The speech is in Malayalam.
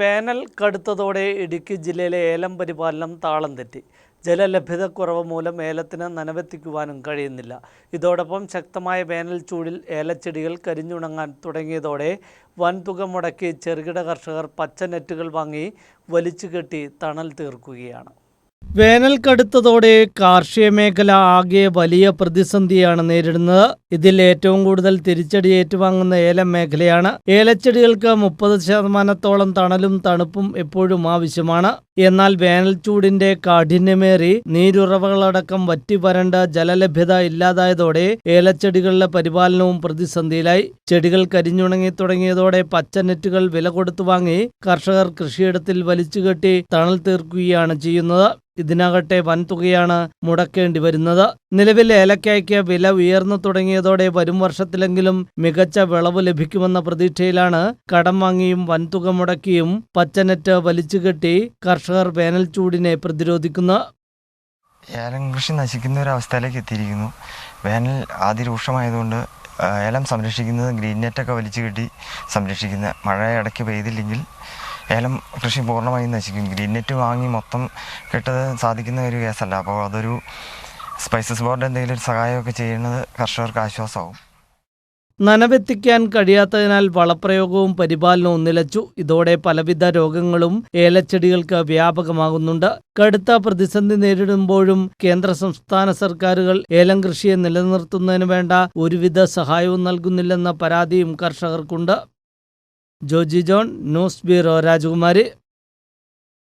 വേനൽ കടുത്തതോടെ ഇടുക്കി ജില്ലയിലെ ഏലം പരിപാലനം താളം തെറ്റി. ജലലഭ്യതക്കുറവ് മൂലം ഏലത്തിന് നനവെത്തിക്കുവാനും കഴിയുന്നില്ല. ഇതോടൊപ്പം ശക്തമായ വേനൽ ചൂടിൽ ഏലച്ചെടികൾ കരിഞ്ഞുണങ്ങാൻ തുടങ്ങിയതോടെ വൻതുക മുടക്കി ചെറുകിട കർഷകർ പച്ച നെറ്റുകൾ വാങ്ങി വലിച്ചു കെട്ടി തണൽ തീർക്കുകയാണ്. വേനൽ കടുത്തതോടെ കാർഷിക മേഖല ആകെ വലിയ പ്രതിസന്ധിയാണ് നേരിടുന്നത്. ഇതിൽ ഏറ്റവും കൂടുതൽ തിരിച്ചടി ഏറ്റുവാങ്ങുന്ന ഏലം മേഖലയാണ്. ഏലച്ചെടികൾക്ക് മുപ്പത് ശതമാനത്തോളം തണലും തണുപ്പും എപ്പോഴും ആവശ്യമാണ്. എന്നാൽ വേനൽച്ചൂടിന്റെ കാഠിന്യമേറി നീരുറവകളടക്കം വറ്റി വരണ്ട ജലലഭ്യത ഇല്ലാതായതോടെ ഏലച്ചെടികളുടെ പരിപാലനവും പ്രതിസന്ധിയിലായി. ചെടികൾ കരിഞ്ഞുണങ്ങി തുടങ്ങിയതോടെ പച്ചനെറ്റുകൾ വില കൊടുത്തു വാങ്ങി കർഷകർ കൃഷിയിടത്തിൽ വലിച്ചുകെട്ടി തണൽ തീർക്കുകയാണ് ചെയ്യുന്നത്. ഇതിനകട്ടെ വൻതുകയാണ് മുടക്കേണ്ടി വരുന്നത്. നിലവിൽ ഏലക്കായ്ക്ക് വില ഉയർന്നു തുടങ്ങിയതോടെ വരും വർഷത്തിലെങ്കിലും മികച്ച വിളവ് ലഭിക്കുമെന്ന പ്രതീക്ഷയിലാണ് കടം വാങ്ങിയും വൻതുക മുടക്കിയും പച്ചനെറ്റ് വലിച്ചുകെട്ടി കർഷകർ വേനൽ ചൂടിനെ പ്രതിരോധിക്കുന്നത് ഏലം കൃഷി നശിക്കുന്ന ഒരു അവസ്ഥയിലേക്ക് എത്തിയിരിക്കുന്നു. വേനൽ അതിരൂക്ഷമായതുകൊണ്ട് ആ, ഏലം സംരക്ഷിക്കുന്നത് ഗ്രീൻ നെറ്റൊക്കെ വലിച്ചു കെട്ടി സംരക്ഷിക്കുന്ന മഴ ഇടയ്ക്ക് പെയ്തില്ലെങ്കിൽ ഏലം കൃഷി പൂർണമായും നശിക്കും. ഗ്രീൻ നെറ്റ് വാങ്ങി മൊത്തം കെട്ടത് സാധിക്കുന്ന ഒരു കേസല്ല അപ്പോൾ അതൊരു സ്പൈസസ് ബോർഡ് എന്തെങ്കിലും ഒരു സഹായമൊക്കെ ചെയ്യുന്നത് കർഷകർക്ക് ആശ്വാസമാവും. നനവെത്തിക്കാൻ കഴിയാത്തതിനാൽ വളപ്രയോഗവും പരിപാലനവും നിലച്ചു. ഇതോടെ പലവിധ രോഗങ്ങളും ഏലച്ചെടികൾക്ക് വ്യാപകമാകുന്നുണ്ട്. കടുത്ത പ്രതിസന്ധി നേരിടുമ്പോഴും കേന്ദ്ര സംസ്ഥാന സർക്കാരുകൾ ഏലം കൃഷിയെ നിലനിർത്തുന്നതിന് വേണ്ട ഒരുവിധ സഹായവും നൽകുന്നില്ലെന്ന പരാതിയും കർഷകർക്കുണ്ട്. Joji John news bureau Rajakumari.